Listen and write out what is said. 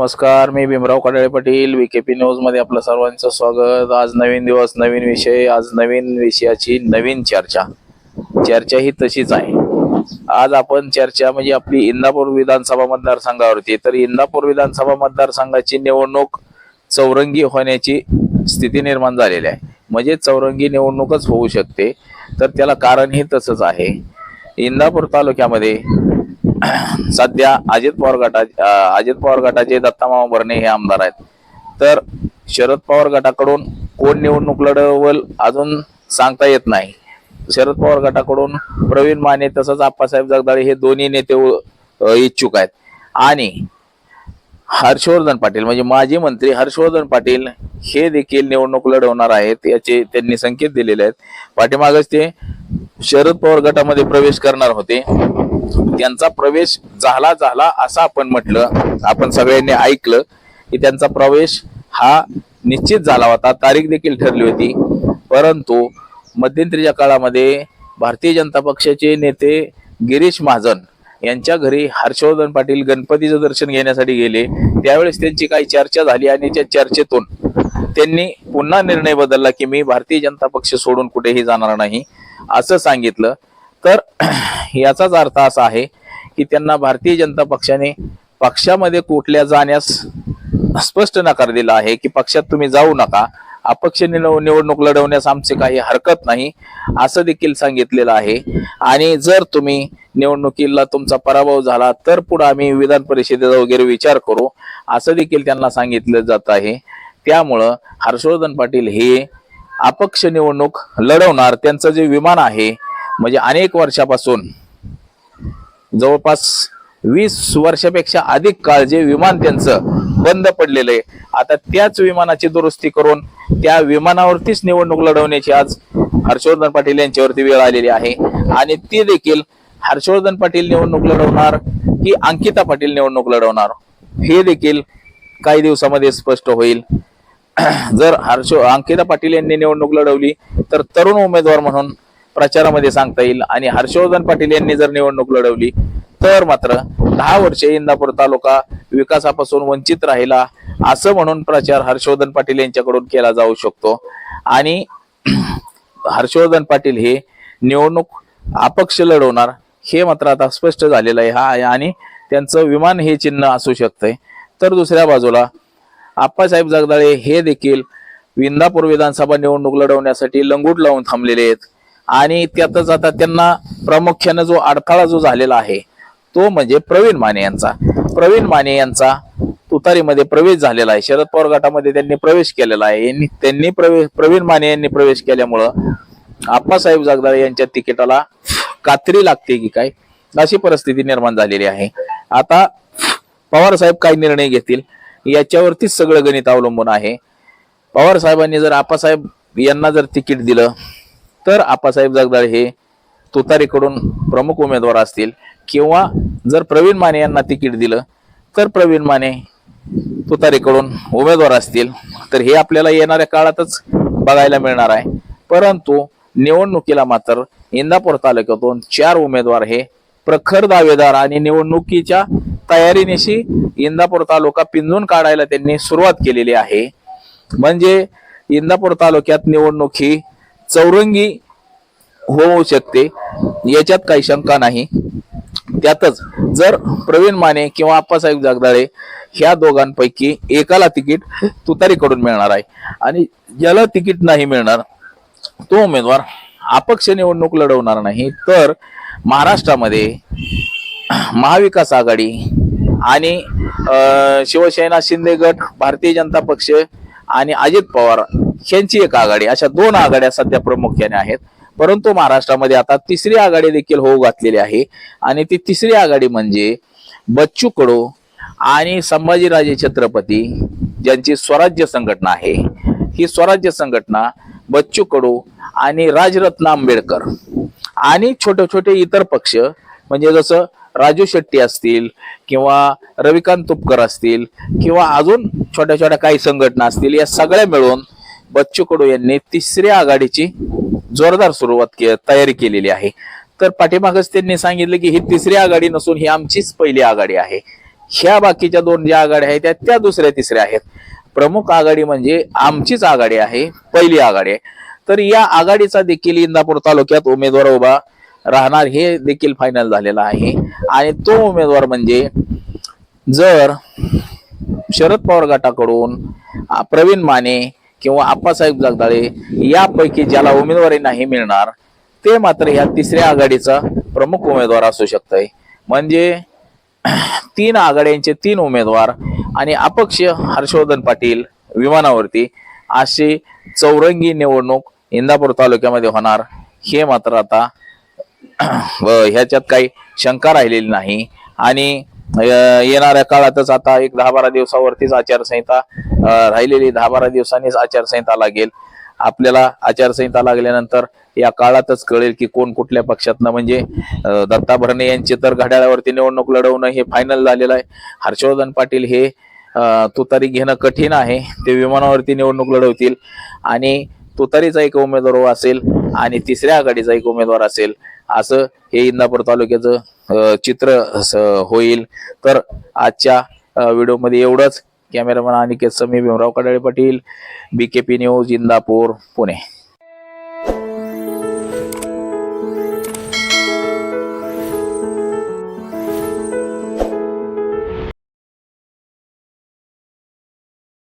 नमस्कार मी भीमराव कडाळे पाटील व्हीकेपी न्यूजमध्ये आपलं सर्वांचं स्वागत. आज नवीन दिवस नवीन विषय आज नवीन विषयाची नवीन चर्चा. चर्चा ही तशीच आहे. आज आपण चर्चा म्हणजे आपली इंदापूर विधानसभा मतदारसंघावरती. तर इंदापूर विधानसभा मतदारसंघाची निवडणूक चौरंगी होण्याची स्थिती निर्माण झालेली आहे. म्हणजे चौरंगी निवडणूकच होऊ शकते. तर त्याला कारण हे तसंच आहे. इंदापूर तालुक्यामध्ये सध्या अजित पवार गटा अजित पवार गटाचे दत्तामामा भरणे हे आमदार आहेत. तर शरद पवार गटाकडून कोण निवडणूक लढवल अजून सांगता येत नाही. शरद पवार गटाकडून प्रवीण माने तसंच आप्पासाहेब जगदाळे हे दोन्ही नेते इच्छुक आहेत. आणि हर्षवर्धन पाटील म्हणजे माजी मंत्री हर्षवर्धन पाटील हे देखील निवडणूक लढवणार आहेत याचे त्यांनी संकेत दिलेले आहेत. पाठीमागच ते शरद पवार गटामध्ये प्रवेश करणार होते. त्यांचा प्रवेश झाला झाला असं आपण म्हटलं आपण सगळ्यांनी ऐकलं की त्यांचा प्रवेश हा निश्चित झाला होता तारीख देखील ठरली होती. परंतु मध्यंतरीच्या काळामध्ये भारतीय जनता पक्षाचे नेते गिरीश महाजन यांच्या घरी हर्षवर्धन पाटील गणपतीचं दर्शन घेण्यासाठी गेले. त्यावेळेस त्यांची काही चर्चा झाली आणि त्या चर्चेतून त्यांनी पुन्हा निर्णय बदलला की मी भारतीय जनता पक्ष सोडून कुठेही जाणार नाही असं सांगितलं. तर याचाच अर्थ असा आहे की त्यांना भारतीय जनता पक्षाने पक्षामध्ये कुठल्या जाण्यास स्पष्ट नकार दिला आहे की पक्षात तुम्ही जाऊ नका. अपक्ष निव- निवडणूक लढवण्यास आमचे काही हरकत नाही असं देखील सांगितलेलं आहे. आणि जर तुम्ही निवडणुकीला तुमचा पराभव झाला तर पुढे आम्ही विधान परिषदेचा वगैरे विचार करू असं देखील त्यांना सांगितलं जात आहे. त्यामुळं हर्षवर्धन पाटील हे अपक्ष निवडणूक लढवणार त्यांचं जे विमान आहे म्हणजे अनेक वर्षापासून जवळपास वीस वर्षापेक्षा अधिक काळ जे विमान त्यांचं बंद पडलेलं. आहे आता त्याच विमानाची दुरुस्ती करून त्या विमानावरतीच निवडणूक लढवण्याची आज हर्षवर्धन पाटील यांच्यावरती वेळ आलेली आहे. आणि ती देखील हर्षवर्धन पाटील निवडणूक लढवणार की अंकिता पाटील निवडणूक लढवणार? हे देखील काही दिवसामध्ये स्पष्ट होईल. जर हर्ष अंकिता पाटील यांनी निवडणूक लढवली तर तरुण उमेदवार म्हणून प्रचारामध्ये सांगता येईल. आणि हर्षवर्धन पाटील यांनी जर निवडणूक लढवली तर मात्र दहा वर्षे इंदापूर तालुका विकासापासून वंचित राहिला असं म्हणून प्रचार हर्षवर्धन पाटील यांच्याकडून केला जाऊ शकतो. आणि हर्षवर्धन पाटील हे निवडणूक अपक्ष लढवणार हे मात्र आता स्पष्ट झालेलं आहे. हा आणि त्यांचं विमान हे चिन्ह असू शकतंय. तर दुसऱ्या बाजूला आप्पासाहेब जगदाळे हे देखील विंदापूर विधानसभा निवडणूक लढवण्यासाठी लंगूट लावून थांबलेले आहेत. आणि त्यातच आता त्यांना प्रामुख्यानं जो अडथळा जो झालेला आहे तो म्हणजे प्रवीण माने यांचा. प्रवीण माने यांचा तुतारीमध्ये प्रवेश झालेला आहे. शरद पवार गटामध्ये त्यांनी प्रवेश केलेला आहे. यांनी त्यांनी प्रवेश प्रवीण माने यांनी प्रवेश केल्यामुळं आप्पासाहेब जगदाळे यांच्या तिकिटाला कात्री लागते की काय? अशी परिस्थिती निर्माण झालेली आहे. आता पवार साहेब काय निर्णय घेतील? याच्यावरतीच सगळं गणित अवलंबून आहे. पवार साहेबांनी जर आप्पासाहेब यांना जर तिकीट दिलं तर आप्पासाहेब जगदाळे हे तुतारीकडून प्रमुख उमेदवार असतील किंवा जर प्रवीण माने यांना तिकीट दिलं तर प्रवीण माने तुतारीकडून उमेदवार असतील. तर हे आपल्याला येणाऱ्या काळातच बघायला मिळणार आहे. परंतु निवडणुकीला मात्र इंदापूर तालुक्यातून चार उमेदवार हे प्रखर दावेदार आणि निवडणुकीच्या तयारीनिशी इंदापूर तालुका पिंजून काढायला त्यांनी सुरुवात केलेली आहे. म्हणजे इंदापूर तालुक्यात निवडणूक ही चौरंगी हो होऊ शकते. याच्यात काही शंका नाही. त्यातच जर प्रवीण माने किंवा आप्पासाहेब जगदाळे ह्या दोघांपैकी एकाला तिकीट तुतारीकडून मिळणार आहे आणि ज्याला तिकीट नाही मिळणार तो उमेदवार अपक्ष निवडणूक लढवणार नाही. तर महाराष्ट्रामध्ये महाविकास आघाडी आणि शिवसेना शिंदे गट भारतीय जनता पक्ष आणि अजित पवार यांची एक आघाडी अशा दोन आघाड्या सध्या प्रामुख्याने आहेत. परंतु महाराष्ट्रामध्ये आता तिसरी आघाडी देखील होऊ घातलेली आहे. आणि ती तिसरी आघाडी म्हणजे बच्चू कडू आणि संभाजीराजे छत्रपती ज्यांची स्वराज्य संघटना आहे. ही स्वराज्य संघटना बच्चू कडू आणि राजरत्न आंबेडकर आणि छोटे छोटे इतर पक्ष म्हणजे जसं राजू शेट्टी असतील किंवा रविकांत तुपकर असतील किंवा अजून छोट्या छोट्या काही संघटना असतील या सगळ्या मिळून बच्चू कडू यांनी तिसऱ्या आघाडीची जोरदार सुरुवात के तयारी केलेली आहे. तर पाठीमागच त्यांनी सांगितलं की ही तिसरी आघाडी नसून ही आमचीच पहिली आघाडी आहे. ह्या बाकीच्या दोन ज्या आघाड्या आहेत त्या त्या दुसऱ्या तिसऱ्या आहेत. प्रमुख आघाडी म्हणजे आमचीच आघाडी आहे पहिली आघाडी आहे. तर या आघाडीचा देखील इंदापूर तालुक्यात उमेदवार उभा राहणार हे देखील फायनल झालेलं आहे. आणि तो उमेदवार म्हणजे जर शरद पवार गटाकडून प्रवीण माने किंवा आप्पासाहेब जगदाळे यापैकी ज्याला उमेदवारी नाही मिळणार ते मात्र ह्या तिसऱ्या आघाडीचा प्रमुख उमेदवार असू शकतंय. म्हणजे तीन आघाड्यांचे तीन उमेदवार आणि अपक्ष हर्षवर्धन पाटील विमानावरती अशी चौरंगी निवडणूक इंदापूर तालुक्यामध्ये होणार. हे मात्र आता ह्याच्यात काही शंका राहिलेली नाही. आणि येणाऱ्या काळातच आता एक दहा बारा दिवसावरतीच आचारसंहिता राहिलेली दहा बारा दिवसांनीच आचारसंहिता लागेल. आपल्याला आचारसंहिता लागल्यानंतर या काळातच कळेल की कोण कुठल्या पक्षातनं म्हणजे दत्ता भरणे यांची तर घड्याळावरती निवडणूक लढवणं हे फायनल झालेलं आहे. हर्षवर्धन पाटील हे तुतारी घेणं कठीण आहे. ते विमानावरती निवडणूक लढवतील. आणि तुतारीचा एक उमेदवार असेल आणि तिसऱ्या आघाडीचा एक उमेदवार असेल असं हे इंदापूर तालुक्याचं चित्र होईल. तर आजच्या व्हिडिओमध्ये एवढंच. Cameraman Aniket Sami Bhimrao Kadale Patil P news Indapur Pune.